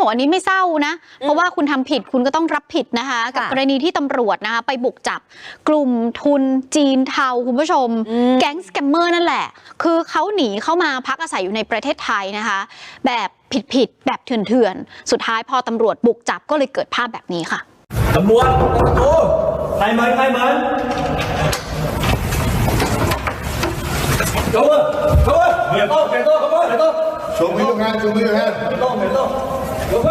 บอกว่าอันนี้ไม่เศร้านะ เพราะว่าคุณทำผิดคุณก็ต้องรับผิดนะคะ กับค่ะกรณีที่ตำรวจนะคะไปบุกจับกลุ่มทุนจีนเทาคุณผู้ชมอืมแก๊งสแกมเมอร์นั่นแหละ คือเขาหนีเข้ามาพักอาศัยอยู่ในประเทศไทยนะคะ แบบผิดๆแบบเถื่อนๆ สุดท้ายพอตำรวจบุกจับก็เลยเกิดภาพแบบนี้ค่ะตำรวจเปิดประตูใครมันใครมันเข้ามาเข้ามาเดี๋ยวต้องเดี๋ยวต้องเข้ามาเดี๋ยวต้อง Show me your hand, show me your hand. เดี๋ยวต้องเดี๋ยวต้องเข้ามาเดี๋ยวต้อง Show, show,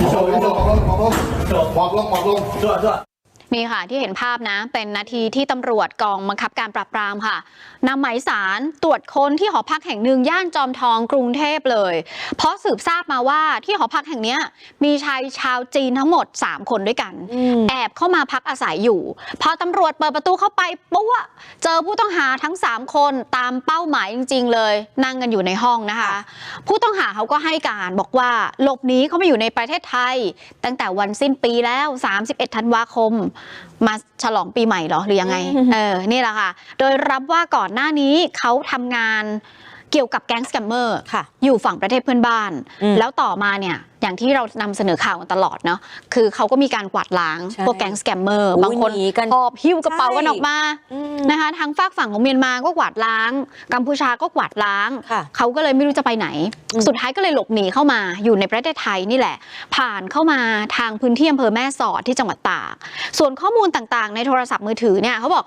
มองลงมองลงมองลงมองลงจ่อจ่อ นี่ค่ะที่เห็นภาพนะ เป็นนาทีที่ตำรวจกองบังคับการปราบปรามค่ะนำหมายสารตรวจค้นที่หอพักแห่งหนึ่งย่านจอมทองกรุงเทพเลย เพราะสืบทราบมาว่าที่หอพักแห่งเนี้ยมีชายชาวจีนทั้งหมด 3 คนด้วยกันอืมแอบเข้ามาพักอาศัยอยู่ พอตำรวจเปิดประตูเข้าไปปุ๊บเจอผู้ต้องหาทั้ง 3 คนตามเป้าหมายจริง ๆ เลย นั่งกันอยู่ในห้องนะคะ ผู้ต้องหาเขาก็ให้การบอกว่าหลบหนีเข้ามาอยู่ในประเทศไทย ตั้งแต่วันสิ้นปีแล้ว 31 ธันวาคมมาฉลองปีใหม่เหรอหรือยังไง เออ นี่แหละค่ะ โดยรับว่าก่อนหน้านี้เขาทำงาน เกี่ยวกับแก๊งสแกมเมอร์ค่ะอยู่ฝั่งประเทศเพื่อนบ้านอืมแล้วต่อมาเนี่ยอย่างที่เรานำเสนอข่าวกันตลอดเนาะคือเขาก็มีการกวาดล้างใช่พวกแก๊งสแกมเมอร์อุ๊ยบางคนหนีกันหอบหิ้วกระเป๋ากันใช่ออกมาอืมนะคะทางฝากฝั่งของเมียนมาก็กวาดล้าง กัมพูชาก็กวาดล้างค่ะเขาก็เลยไม่รู้จะไปไหนอืมสุดท้ายก็เลยหลบหนีเข้ามาอยู่ในประเทศไทยนี่แหละ ผ่านเข้ามาทางพื้นที่อำเภอแม่สอดที่จังหวัดตากส่วนข้อมูลต่างๆ ในโทรศัพท์มือถือเนี่ยเขาบอก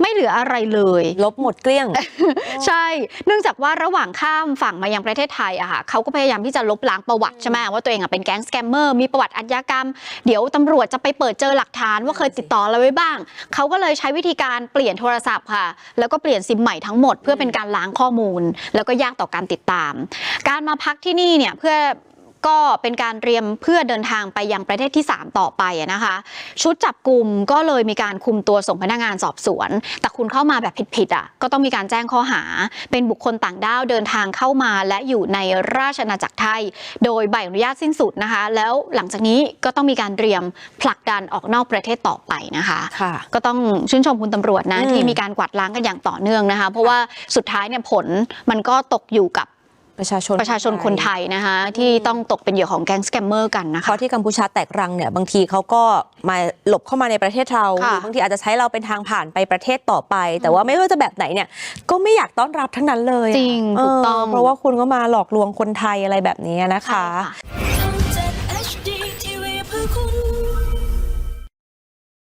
ไม่เหลืออะไรเลย ลบหมดเกลี้ยง ใช่ เนื่องจากว่าระหว่างข้ามฝั่งมายังประเทศไทยอะค่ะเขาก็พยายามที่จะลบล้างประวัติใช่ไหมว่าตัวเองอะเป็นแก๊งสแกมเมอร์มีประวัติอาชญากรรม เดี๋ยวตำรวจจะไปเปิดเจอหลักฐานว่าเคยติดต่ออะไรไว้บ้าง เขาก็เลยใช้วิธีการเปลี่ยนโทรศัพท์ค่ะ แล้วก็เปลี่ยนซิมใหม่ทั้งหมดเพื่อเป็นการล้างข้อมูล แล้วก็ยากต่อการติดตาม การมาพักที่นี่เนี่ยเพื่อ ก็เป็นการเตรียมเพื่อเดินทางไปยังประเทศที่ 3 ต่อไปอะนะคะ ชุดจับกลุ่มก็เลยมีการคุมตัวส่งพนักงานสอบสวน แต่คุณเข้ามาแบบผิดๆอะก็ต้องมีการแจ้งข้อหา เป็นบุคคลต่างด้าวเดินทางเข้ามาและอยู่ในราชอาณาจักรไทย โดยใบอนุญาตสิ้นสุดนะคะ แล้วหลังจากนี้ก็ต้องมีการเตรียมผลักดันออกนอกประเทศต่อไปนะคะค่ะก็ต้องชื่นชมคุณตำรวจนะอืมที่มีการกวาดล้างกันอย่างต่อเนื่องนะคะ เพราะว่าสุดท้ายเนี่ยผลมันก็ตกอยู่กับ ประชาชนประชาชนคนไทยนะคะที่ต้องตกเป็นเหยื่อของแก๊งสแกมเมอร์กันนะคะเพราะที่กัมพูชาแตกรังเนี่ยบางทีเขาก็มาหลบเข้ามาในประเทศเราหรือบางทีอาจจะใช้เราเป็นทางผ่านไปประเทศต่อไป แต่ว่าไม่ว่าจะแบบไหนเนี่ยก็ไม่อยากต้อนรับทั้งนั้นเลยจริงถูกต้องเพราะว่าคุณก็มาหลอกลวงคนไทยอะไรแบบนี้นะคะ